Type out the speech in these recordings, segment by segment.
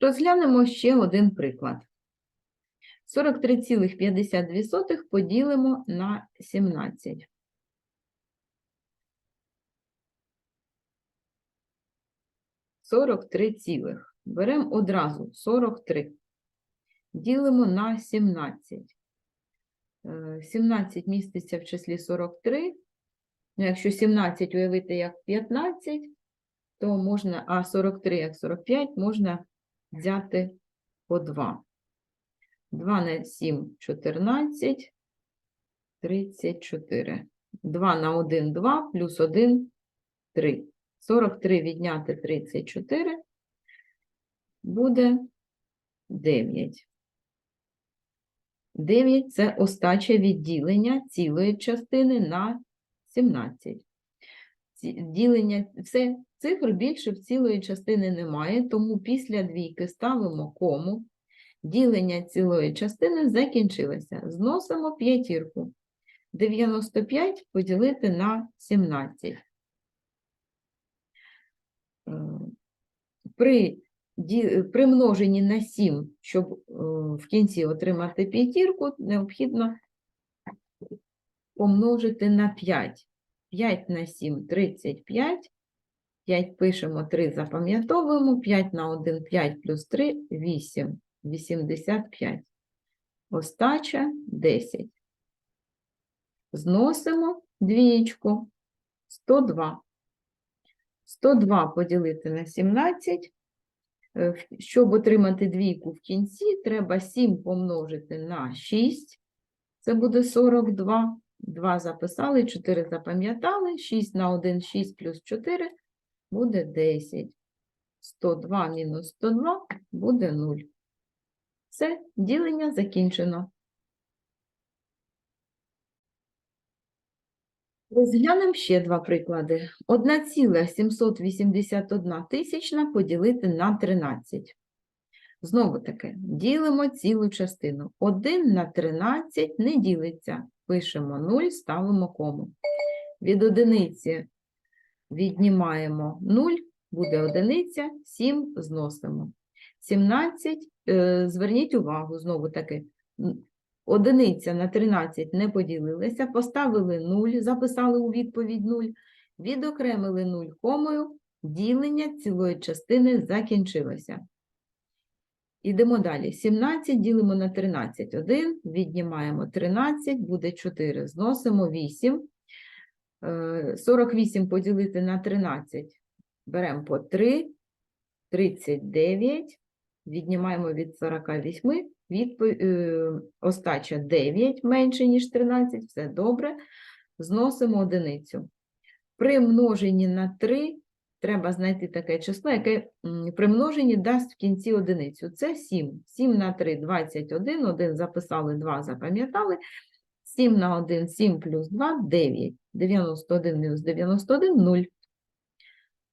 Розглянемо ще один приклад. 43,52 поділимо на 17. Сорок три цілих. Беремо одразу 43. Ділимо на 17. Е, 17 міститься в числі 43. Ну, Якщо 17 уявити як 15, то можна, а 43 як 45, можна взяти по 2. 2 на 7 – 14, 34. 2 на 1 – 2, плюс 1 – 3. 43 відняти 34 буде 9. 9 – це остача відділення цілої частини на 17. Ділення, все, цифр більше в цілої частини немає, тому після двійки ставимо кому. Ділення цілої частини закінчилося. Зносимо п'ятірку. 95 поділити на 17. Е, При, при множенні на 7, щоб е, в кінці отримати п'ятірку, необхідно помножити на 5. 5 на 7 – 35. 5 пишемо, 3 запам'ятовуємо. 5 на 1 – 5 плюс 3 – 8. 85. Остача 10. Зносимо двієчку. 102. 102 поділити на 17. Е, Щоб отримати двійку в кінці, треба 7 помножити на 6. Це буде 42. 2 записали, 4 запам'ятали. 6 на 1, 6 плюс 4 буде 10. 102 мінус 102 буде 0. Все, ділення закінчено. Розглянемо ще два приклади. 1,781 тисячна поділити на 13. Знову таки, ділимо цілу частину. 1 на 13 не ділиться. Пишемо 0, ставимо кому. Від одиниці віднімаємо 0, буде одиниця, 7 зносимо. 17, е, зверніть увагу, знову таки, одиниця на 13 не поділилася, поставили 0, записали у відповідь 0, відокремили 0 комою, ділення цілої частини закінчилося. Ідемо далі. 17 ділимо на 13. 1, віднімаємо 13, буде 4. Зносимо 8. Е, 48 поділити на 13. Беремо по 3. 39. Віднімаємо від 48. Відпо... е, Остача 9 менше, ніж 13. Все добре. Зносимо одиницю. При множенні на 3 треба знайти таке число, яке при множенні дасть в кінці одиницю. Це 7. 7 на 3 – 21. 1 записали, 2 запам'ятали. 7 на 1 – 7 плюс 2 – 9. 91 мінус 91 – 0.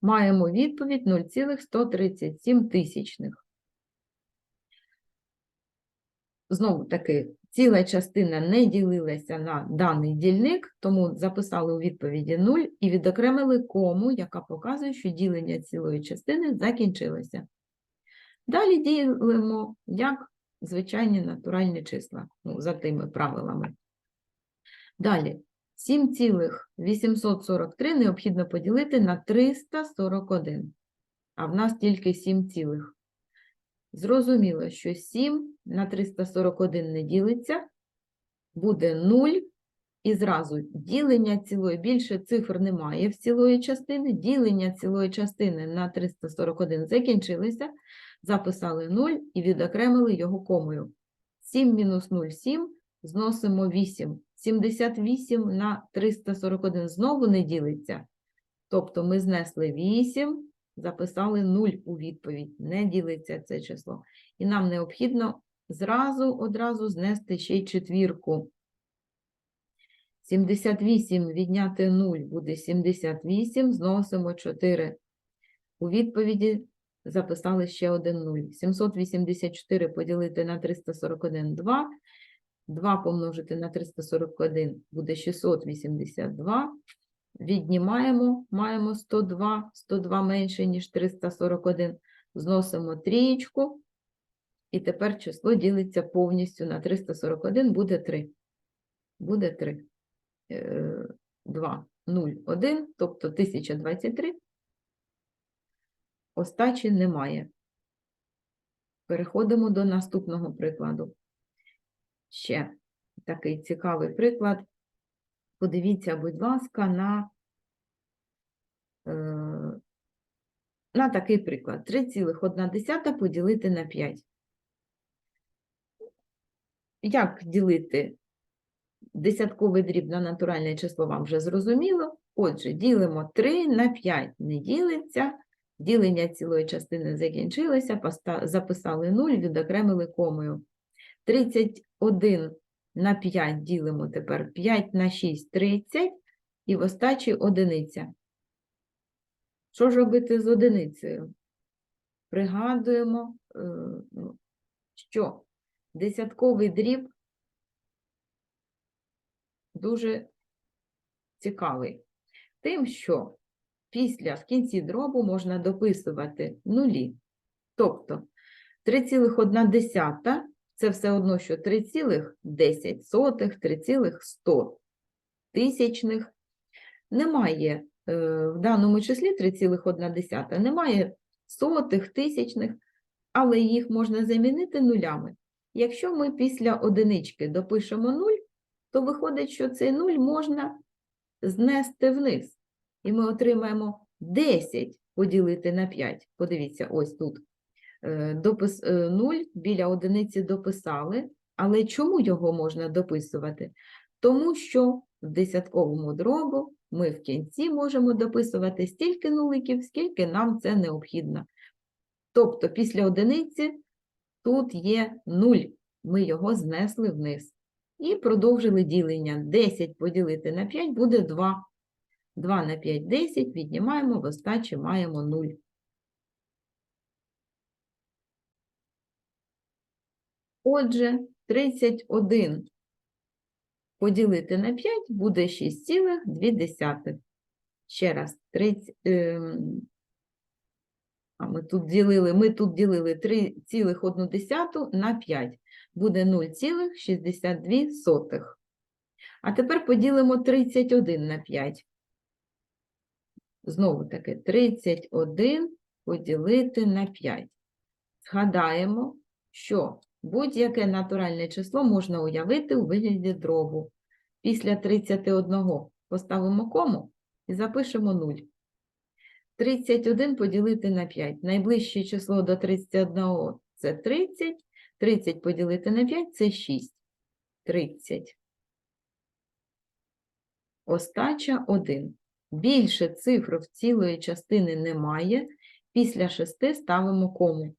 Маємо відповідь 0,137 тисячних. Знову таки, ціла частина не ділилася на даний дільник, тому записали у відповіді 0 і відокремили кому, яка показує, що ділення цілої частини закінчилося. Далі ділимо як звичайні натуральні числа, ну, за тими правилами. Далі, 7,843 необхідно поділити на 341, а в нас тільки 7 цілих. Зрозуміло, що 7 на 341 не ділиться, буде 0, і зразу ділення цілої, більше цифр немає в цілої частини, ділення цілої частини на 341 закінчилися, записали 0 і відокремили його комою. 7 мінус 0 – 7, зносимо 8. 78 на 341 знову не ділиться. Тобто ми знесли 8, записали 0 у відповідь. Не ділиться це число. І нам необхідно зразу одразу знести ще й четвірку. 78 відняти 0 буде 78, зносимо 4. У відповіді записали ще один 0. 784 поділити на 341 – 2. 2 помножити на 341 буде 682. Віднімаємо, маємо 102, 102 менше, ніж 341. зносимо трієчку, і тепер число ділиться повністю на 341, буде 3. Буде 3. 2, 0, 1, тобто 1023. Остачі немає. Переходимо до наступного прикладу. Ще такий цікавий приклад. Подивіться, будь ласка, на, е, на такий приклад. 3,1 поділити на 5. Як ділити десятковий дріб на натуральне число, вам вже зрозуміло. Отже, ділимо 3 на 5 не ділиться. Ділення цілої частини закінчилося, записали 0, відокремили комою. 31 на 5 ділимо тепер 5 на 6 – 30, і в остачі одиниця. Що ж робити з одиницею? Пригадуємо, е, ну, що десятковий дріб дуже цікавий. Тим, що після в кінці дробу можна дописувати нулі. Тобто 3,1 це все одно, що 3,10, 3,100 тисячних. Немає е, в даному числі 3,1, немає сотих, тисячних, але їх можна замінити нулями. Якщо ми після одинички допишемо 0, то виходить, що цей 0 можна знести вниз. І ми отримаємо 10 поділити на 5. Подивіться, ось тут. Е, Допис, е, 0 біля одиниці дописали, але чому його можна дописувати? Тому що в десятковому дробу ми в кінці можемо дописувати стільки нуликів, скільки нам це необхідно. Тобто після одиниці тут є 0, ми його знесли вниз. І продовжили ділення. 10 поділити на 5 буде 2. 2 на 5 – 10, віднімаємо, в остачі маємо 0. Отже, 31 поділити на 5 буде 6,2. Ще раз, 30, ем, а ми тут ділили, ми тут ділили 3,1 на 5. Буде 0,62. А тепер поділимо 31 на 5. Знову таки, 31 поділити на 5. Згадаємо, що будь-яке натуральне число можна уявити у вигляді дробу. Після 31 поставимо кому і запишемо 0. 31 поділити на 5. Найближче число до 31 – це 30. 30 поділити на 5 – це 6. 30. Остача 1. Більше цифр в цілої частини немає. Після 6 ставимо кому.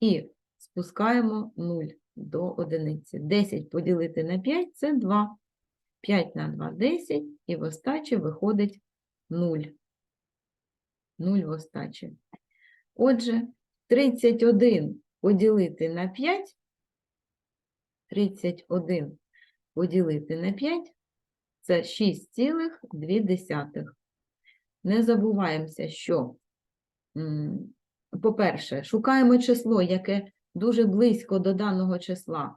І спускаємо 0 до одиниці. 10 поділити на 5 – це 2. 5 на 2 – 10. І в остачі виходить 0. 0 в остачі. Отже, 31 поділити на 5, 31 поділити на 5 – це 6,2. Не забуваємося, що, по-перше, шукаємо число, яке дуже близько до даного числа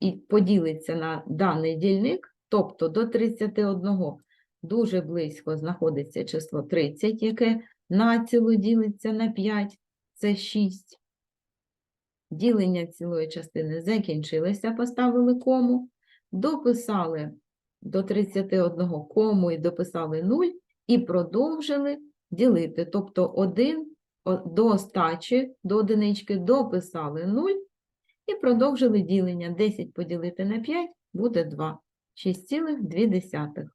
і поділиться на даний дільник, тобто до 31 дуже близько знаходиться число 30, яке націло ділиться на 5, це 6. Ділення цілої частини закінчилося, поставили кому, дописали до 31 кому і дописали 0, і продовжили ділити. Тобто 1 до остачі, до одинички дописали 0 і продовжили ділення. 10 поділити на 5 буде 2. 6,2.